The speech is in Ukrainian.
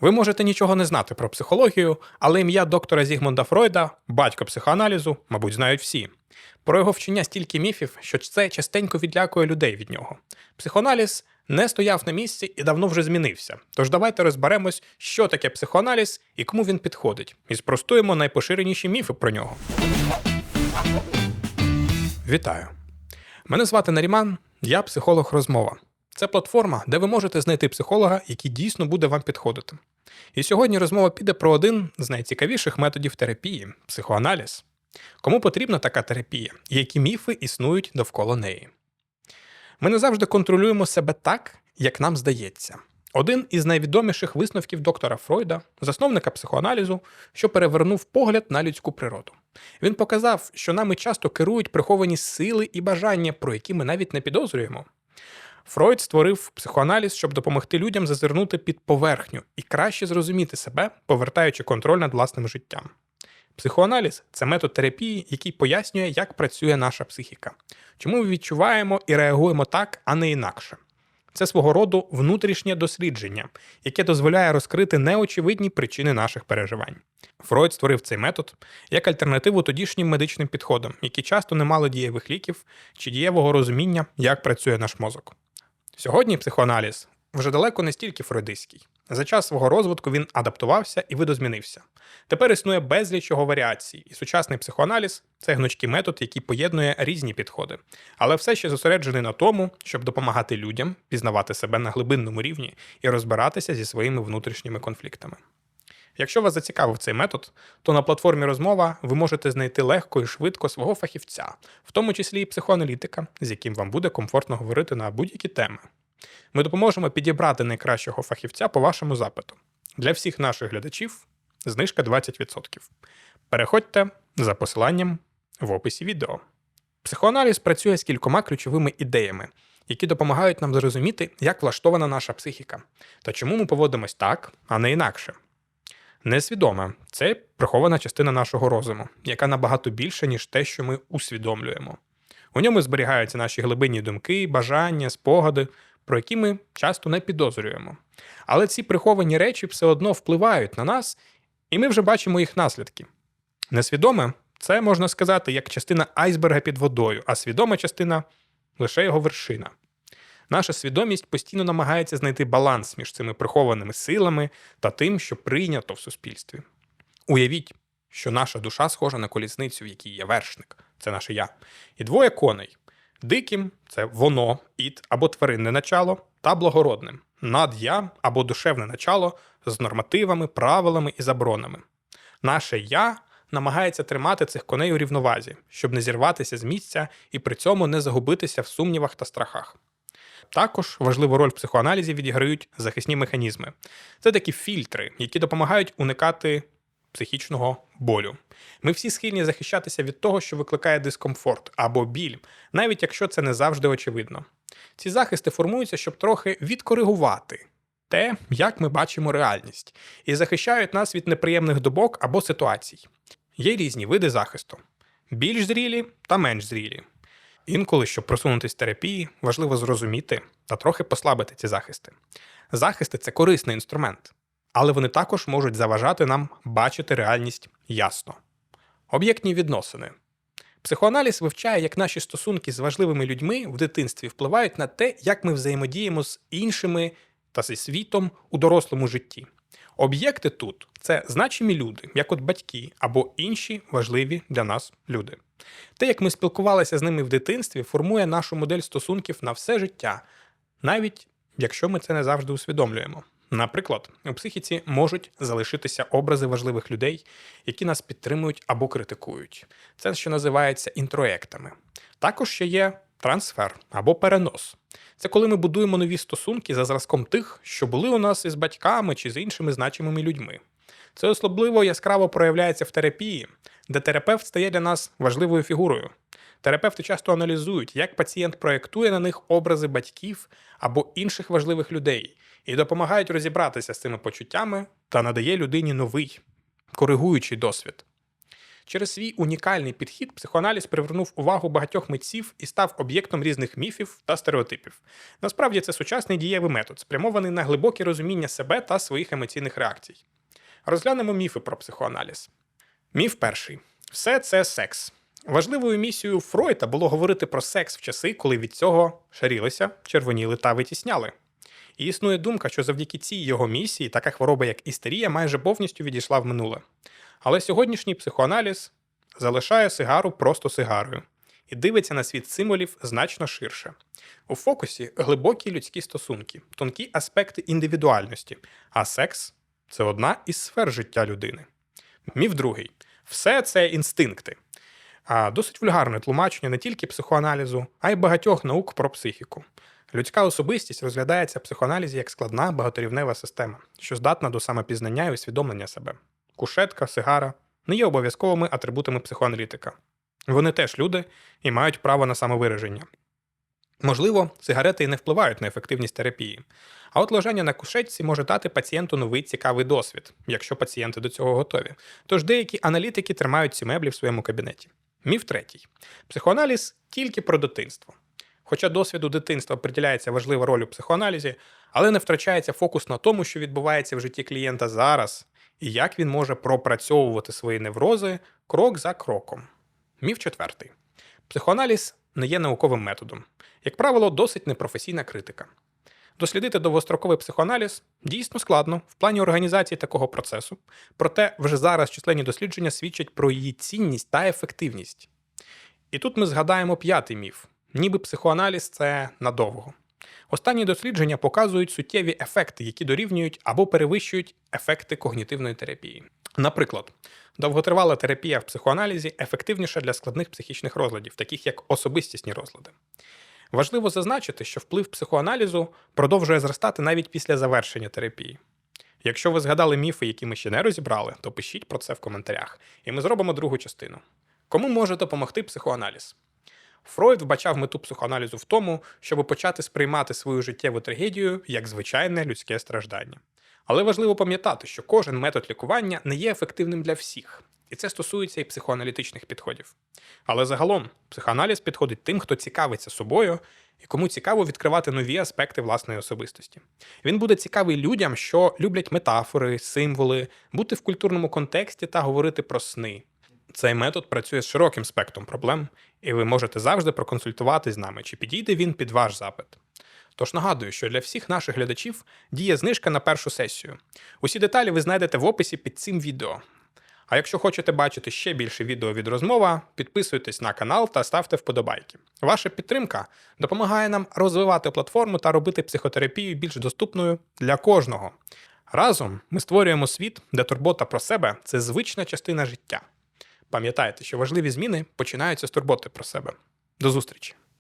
Ви можете нічого не знати про психологію, але ім'я доктора Зігмунда Фройда, батько психоаналізу, мабуть, знають всі. Про його вчення стільки міфів, що це частенько відлякує людей від нього. Психоаналіз не стояв на місці і давно вже змінився. Тож давайте розберемось, що таке психоаналіз і кому він підходить, і спростуємо найпоширеніші міфи про нього. Вітаю! Мене звати Наріман, я психолог розмова. Це платформа, де ви можете знайти психолога, який дійсно буде вам підходити. І сьогодні розмова піде про один з найцікавіших методів терапії психоаналіз. Кому потрібна така терапія і які міфи існують довкола неї. Ми не завжди контролюємо себе так, як нам здається. Один із найвідоміших висновків доктора Фройда, засновника психоаналізу, що перевернув погляд на людську природу. Він показав, що нами часто керують приховані сили і бажання, про які ми навіть не підозрюємо. Фройд створив психоаналіз, щоб допомогти людям зазирнути під поверхню і краще зрозуміти себе, повертаючи контроль над власним життям. Психоаналіз це метод терапії, який пояснює, як працює наша психіка, чому ми відчуваємо і реагуємо так, а не інакше. Це свого роду внутрішнє дослідження, яке дозволяє розкрити неочевидні причини наших переживань. Фройд створив цей метод як альтернативу тодішнім медичним підходам, які часто не мали дієвих ліків чи дієвого розуміння, як працює наш мозок. Сьогодні психоаналіз вже далеко не стільки фройдистський. За час свого розвитку він адаптувався і видозмінився. Тепер існує безліч його варіацій, і сучасний психоаналіз це гнучкий метод, який поєднує різні підходи, але все ще зосереджений на тому, щоб допомагати людям пізнавати себе на глибинному рівні і розбиратися зі своїми внутрішніми конфліктами. Якщо вас зацікавив цей метод, то на платформі розмова ви можете знайти легко і швидко свого фахівця, в тому числі і психоаналітика, з яким вам буде комфортно говорити на будь-які теми. Ми допоможемо підібрати найкращого фахівця по вашому запиту. Для всіх наших глядачів знижка 20%. Переходьте за посиланням в описі відео. Психоаналіз працює з кількома ключовими ідеями, які допомагають нам зрозуміти, як влаштована наша психіка та чому ми поводимось так, а не інакше. Несвідоме це прихована частина нашого розуму, яка набагато більша, ніж те, що ми усвідомлюємо. У ньому зберігаються наші глибинні думки, бажання, спогади, про які ми часто не підозрюємо. Але ці приховані речі все одно впливають на нас, і ми вже бачимо їх наслідки. Несвідоме це можна сказати як частина айсберга під водою, а свідома частина лише його вершина. Наша свідомість постійно намагається знайти баланс між цими прихованими силами та тим, що прийнято в суспільстві. Уявіть, що наша душа схожа на колісницю, в якій є вершник, це наше я, і двоє коней. Диким це воно, іт або тваринне начало, та благородним над'я або душевне начало з нормативами, правилами і заборонами. Наше я намагається тримати цих коней у рівновазі, щоб не зірватися з місця і при цьому не загубитися в сумнівах та страхах. Також важливу роль в психоаналізі відіграють захисні механізми. Це такі фільтри, які допомагають уникати психічного болю. Ми всі схильні захищатися від того, що викликає дискомфорт або біль, навіть якщо це не завжди очевидно. Ці захисти формуються, щоб трохи відкоригувати те, як ми бачимо реальність, і захищають нас від неприємних добок або ситуацій. Є різні види захисту: більш зрілі та менш зрілі. Інколи, щоб просунутися в терапії, важливо зрозуміти та трохи послабити ці захисти. Захисти це корисний інструмент, але вони також можуть заважати нам бачити реальність ясно. Об'єктні відносини. Психоаналіз вивчає, як наші стосунки з важливими людьми в дитинстві впливають на те, як ми взаємодіємо з іншими та зі світом у дорослому житті. Об'єкти тут це значимі люди, як от батьки або інші важливі для нас люди. Те, як ми спілкувалися з ними в дитинстві, формує нашу модель стосунків на все життя, навіть якщо ми це не завжди усвідомлюємо. Наприклад, у психіці можуть залишитися образи важливих людей, які нас підтримують або критикують. Це що називається інтроектами. Також ще є трансфер або перенос. Це коли ми будуємо нові стосунки за зразком тих, що були у нас із батьками чи з іншими значимими людьми. Це особливо яскраво проявляється в терапії, де терапевт стає для нас важливою фігурою. Терапевти часто аналізують, як пацієнт проєктує на них образи батьків або інших важливих людей, і допомагають розібратися з цими почуттями та надає людині новий, коригуючий досвід. Через свій унікальний підхід психоаналіз привернув увагу багатьох митців і став об'єктом різних міфів та стереотипів. Насправді це сучасний дієвий метод, спрямований на глибоке розуміння себе та своїх емоційних реакцій. Розглянемо міфи про психоаналіз. Міф перший: все це секс. Важливою місією Фройда було говорити про секс в часи, коли від цього шарілися, червоніли та витісняли. І існує думка, що завдяки цій його місії така хвороба, як істерія, майже повністю відійшла в минуле. Але сьогоднішній психоаналіз залишає сигару просто сигарою і дивиться на світ символів значно ширше. У фокусі глибокі людські стосунки, тонкі аспекти індивідуальності, а секс це одна із сфер життя людини. Міф другий: все це інстинкти. А досить вульгарне тлумачення не тільки психоаналізу, а й багатьох наук про психіку. Людська особистість розглядається в психоаналізі як складна багаторівнева система, що здатна до самопізнання і усвідомлення себе. Кушетка, сигара не є обов'язковими атрибутами психоаналітика. Вони теж люди і мають право на самовираження. Можливо, сигарети і не впливають на ефективність терапії, а от лежання на кушетці може дати пацієнту новий цікавий досвід, якщо пацієнти до цього готові. Тож деякі аналітики тримають ці меблі в своєму кабінеті. Міф третій: психоаналіз тільки про дитинство. Хоча досвіду дитинства приділяється важлива роль у психоаналізі, але не втрачається фокус на тому, що відбувається в житті клієнта зараз, і як він може пропрацьовувати свої неврози крок за кроком. Міф четвертий: психоаналіз не є науковим методом. Як правило, досить непрофесійна критика. Дослідити довгостроковий психоаналіз дійсно складно в плані організації такого процесу, проте вже зараз численні дослідження свідчать про її цінність та ефективність. І тут ми згадаємо п'ятий міф: ніби психоаналіз це надовго. Останні дослідження показують суттєві ефекти, які дорівнюють або перевищують ефекти когнітивної терапії. Наприклад, довготривала терапія в психоаналізі ефективніша для складних психічних розладів, таких як особистісні розлади. Важливо зазначити, що вплив психоаналізу продовжує зростати навіть після завершення терапії. Якщо ви згадали міфи, які ми ще не розібрали, то пишіть про це в коментарях, і ми зробимо другу частину. Кому може допомогти психоаналіз? Фройд вбачав мету психоаналізу в тому, щоб почати сприймати свою життєву трагедію як звичайне людське страждання. Але важливо пам'ятати, що кожен метод лікування не є ефективним для всіх, і це стосується і психоаналітичних підходів. Але загалом психоаналіз підходить тим, хто цікавиться собою і кому цікаво відкривати нові аспекти власної особистості. Він буде цікавий людям, що люблять метафори, символи, бути в культурному контексті та говорити про сни. Цей метод працює з широким спектром проблем, і ви можете завжди проконсультувати з нами, чи підійде він під ваш запит. Тож нагадую, що для всіх наших глядачів діє знижка на першу сесію. Усі деталі ви знайдете в описі під цим відео. А якщо хочете бачити ще більше відео від розмова, підписуйтесь на канал та ставте вподобайки. Ваша підтримка допомагає нам розвивати платформу та робити психотерапію більш доступною для кожного. Разом ми створюємо світ, де турбота про себе це звична частина життя. Пам'ятайте, що важливі зміни починаються з турботи про себе. До зустрічі!